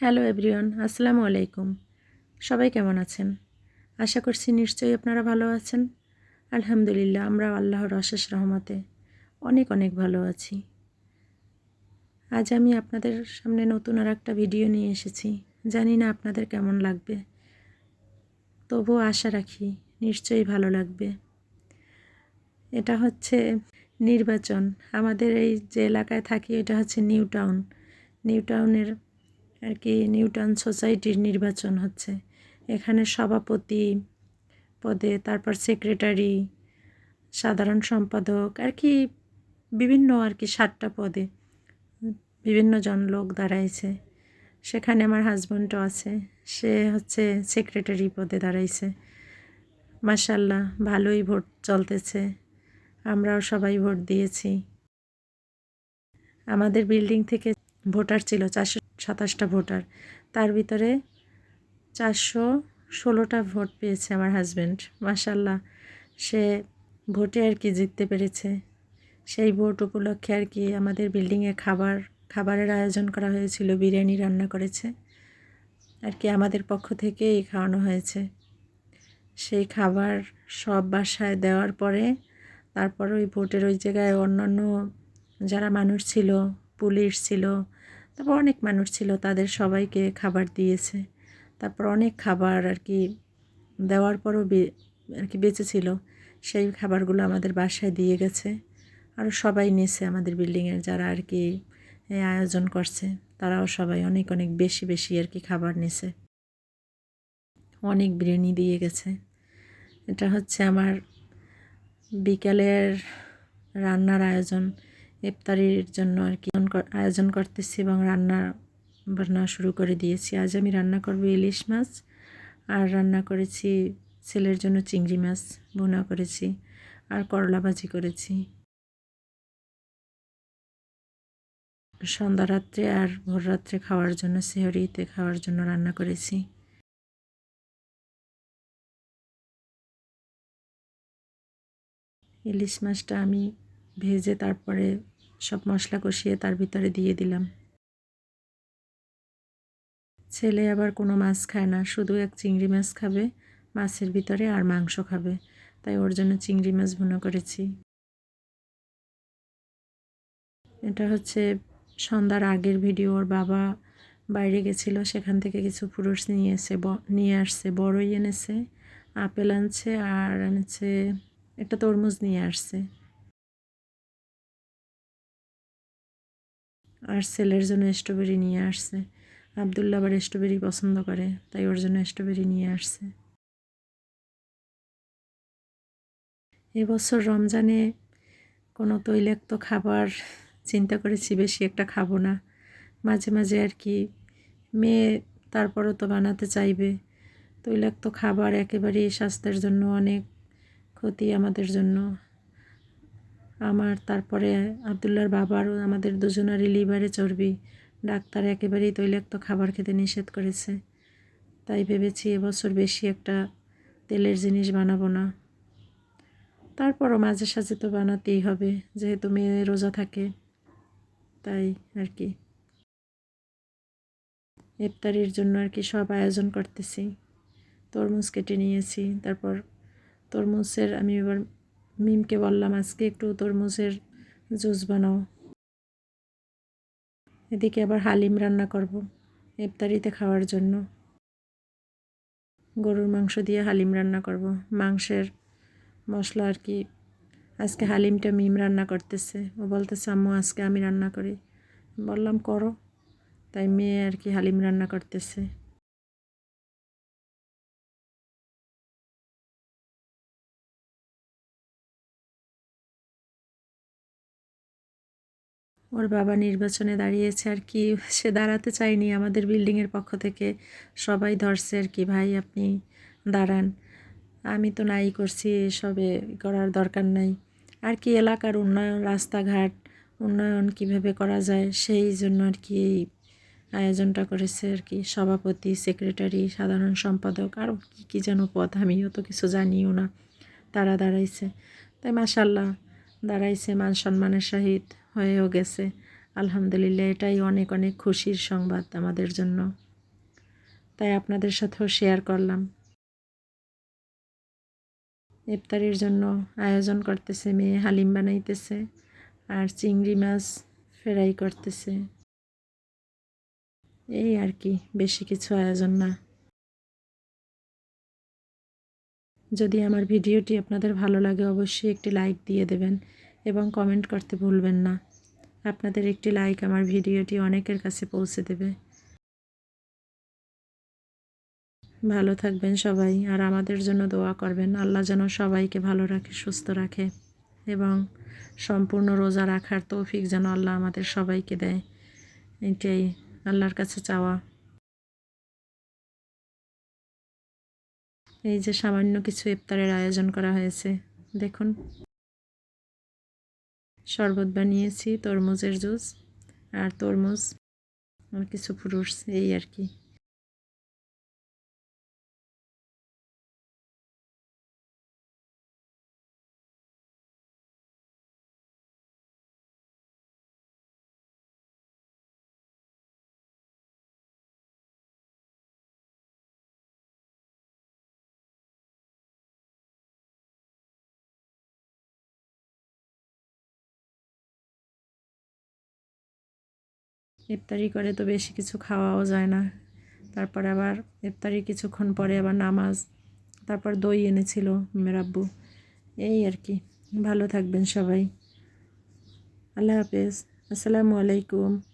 Hello everyone, আসসালামু আলাইকুম। সবাই কেমন আছেন? আশা করছি নিশ্চয়ই আপনারা ভালো আছেন। আলহামদুলিল্লাহ আমরা আল্লাহর অশেষ রহমতে অনেক অনেক ভালো আছি। আজ আমি আপনাদের সামনে নতুন আর একটা ভিডিও নিয়ে এসেছি। জানি না আপনাদের কেমন লাগবে। তবুও আশা রাখি নিশ্চয়ই ভালো লাগবে। এটা হচ্ছে নির্বাচন। আমাদের এই যে এলাকায় থাকি, এটা হচ্ছে নিউ টাউন। নিউ টাউনের আর কি নিউটন সোসাইটির নির্বাচন হচ্ছে। এখানে সভাপতি পদে, তারপর সেক্রেটারি, সাধারণ সম্পাদক আর কি বিভিন্ন আর কি সাতটা পদে বিভিন্ন জন লোক দাঁড়াইছে। সেখানে আমার হাজব্যান্ডও আছে। সে হচ্ছে সেক্রেটারি পদে দাঁড়াইছে। মাসাল্লাহ ভালোই ভোট চলতেছে। আমরাও সবাই ভোট দিয়েছি। আমাদের বিল্ডিং থেকে ভোটার ছিল চারশো সাতাশটা ভোটার। তার ভিতরে চারশো ষোলোটা ভোট পেয়েছে আমার হাজব্যান্ড মাসাল্লাহ সে ভোটে আর কি জিততে পেরেছে। সেই ভোট উপলক্ষে আর কি আমাদের বিল্ডিংয়ে খাবার, খাবারের আয়োজন করা হয়েছিল, বিরিয়ানি রান্না করেছে। আর কি আমাদের পক্ষ থেকেই খাওয়ানো হয়েছে। সেই খাবার সব বাসায় দেওয়ার পরে তারপর ওই ভোটের ওই জায়গায় অন্যান্য যারা মানুষ ছিল, পুলিশ ছিল তারপর অনেক মানুষ ছিল, তাদের সবাইকে খাবার দিয়েছে। তারপর অনেক খাবার আর কি দেওয়ার পরও আর কি বেঁচে ছিল। সেই খাবারগুলো আমাদের বাসায় দিয়ে গেছে। আরও সবাই নিয়েছে আমাদের বিল্ডিংয়ের যারা আর কি আয়োজন করছে। তারাও সবাই অনেক অনেক বেশি বেশি আর কি খাবার নিছে অনেক বিরিয়ানি দিয়ে গেছে। এটা হচ্ছে আমার বিকালের রান্নার আয়োজন। ইফতারির জন্য আর কি আয়োজন করতেছি এবং রান্না বান্না শুরু করে দিয়েছি। আজ আমি রান্না করব ইলিশ মাছ। আর রান্না করেছি ছেলের জন্য চিংড়ি মাছ। বোনা করেছি আর করলা ভাজি করেছি। সন্ধ্যা রাত্রে আর ভোর রাত্রে খাওয়ার জন্য, সেহরিতে খাওয়ার জন্য রান্না করেছি। ইলিশ মাছটা আমি ভেজে তারপরে সব মশলা কষিয়ে তার ভিতরে দিয়ে দিলাম। ছেলে আবার কোনো মাছ খায় না, শুধু এক চিংড়ি মাছ খাবে, মাছের ভিতরে আর মাংস খাবে। তাই ওর জন্য চিংড়ি মাছ ভুনো করেছি। এটা হচ্ছে সন্ধ্যার আগের ভিডিও, ওর বাবা বাইরে গেছিল, সেখান থেকে কিছু পুরুষ নিয়ে এসে নিয়ে আসছে, বড়ই এনেছে, আপেল আনছে, আর এনেছে, একটা তরমুজ নিয়ে আসছে। আর ছেলের জন্য স্ট্রবেরি নিয়ে আসছে। আবদুল্লা আবার স্ট্রবেরি পছন্দ করে, তাই ওর জন্য স্ট্রবেরি নিয়ে আসছে। এবছর রমজানে কোনো তৈলাক্ত খাবার চিন্তা করেছি, বেশি একটা খাব না। মাঝে মাঝে আর কি, মেয়ে তারপরও তো বানাতে চাইবে। তৈলাক্ত খাবার একেবারেই স্বাস্থ্যের জন্য অনেক ক্ষতি আমাদের জন্য। আমার, তারপরে আবদুল্লার বাবারও, আমাদের দুজনারই লিভারে চর্বি। ডাক্তার একেবারেই তৈলাক্ত খাবার খেতে নিষেধ করেছে। তাই ভেবেছি এবছর বেশি একটা তেলের জিনিস বানাবো না। তারপরও মাঝে সাঝে তো বানাতেই হবে, যেহেতু মেয়ে রোজা থাকে। তাই আর কি। ইফতারির জন্য আর কি সব আয়োজন করতেছি। তরমুজ কেটে নিয়েছি, তারপর তরমুজের আমি এবার মিমকে বললাম, আজকে একটু তরমুজের জুস বানাও। এদিকে আবার হালিম রান্না করব ইফতারিতে খাওয়ার জন্য। গরুর মাংস দিয়ে হালিম রান্না করব। মাংসের মশলা আর কি। আজকে হালিমটা মিম রান্না করতেছে। ও বলতেছে, আম্মু, আজকে আমি রান্না করি। বললাম, করো। তাই মেয়ে আর কি হালিম রান্না করতেছে। ওর বাবা নির্বাচনে দাঁড়িয়েছে আর কি। সে দাঁড়াতে চায়নি আমাদের বিল্ডিংয়ের পক্ষ থেকে। সবাই ধরছে আর কি, ভাই, আপনি দাঁড়ান। আমি তো নাই করছি, এসবে করার দরকার নাই। আর কি, এলাকার উন্নয়ন, রাস্তাঘাট, উন্নয়ন কীভাবে করা যায়, সেই জন্য আর কি এই আয়োজনটা করেছে আর কি। সভাপতি সেক্রেটারি সাধারণ সম্পাদক, আরও কী কী যেন পদ, আমিও তো কিছু জানিও না। তারা দাঁড়াইছে। তাই মাসাল্লাহ দাঁড়াইছে মান সম্মানের সহিত, হয়েও গেছে। আলহামদুলিল্লাহ, এটাই অনেক অনেক খুশির সংবাদ আমাদের জন্য। তাই আপনাদের সাথেও শেয়ার করলাম। ইফতারির জন্য আয়োজন করতেছে, মেয়ে হালিম বানাইতেছে আর চিংড়ি মাছ ফ্রাই করতেছে। এই আর কি, বেশি কিছু আয়োজন না। যদি আমার ভিডিওটি আপনাদের ভালো লাগে, অবশ্যই একটি লাইক দিয়ে দেবেন এবং কমেন্ট করতে ভুলবেন না। আপনাদের একটি লাইক আমার ভিডিওটি অনেকের কাছে পৌঁছে দেবে। ভালো থাকবেন সবাই আর আমাদের জন্য দোয়া করবেন। আল্লাহ যেন সবাইকে ভালো রাখে, সুস্থ রাখে এবং সম্পূর্ণ রোজা রাখার তৌফিক যেন আল্লাহ আমাদের সবাইকে দেয়। এটাই আল্লাহর কাছে চাওয়া। এই যে সামান্য কিছু ইফতারের আয়োজন করা হয়েছে। দেখুন। শরবত বানিয়েছি, তরমুজের জুস আর তরমুজ আর কিছু ফ্রুটস, এই আর কি। ইফতারি করে তো বেশি কিছু খাওয়াও যায় না। তারপর আবার ইফতারি কিছুক্ষণ পরে আবার নামাজ, তারপর দই এনেছিল মেরাব্বু এই আর কি। ভালো থাকবেন সবাই। আল্লাহ হাফেজ। আসসালামু আলাইকুম।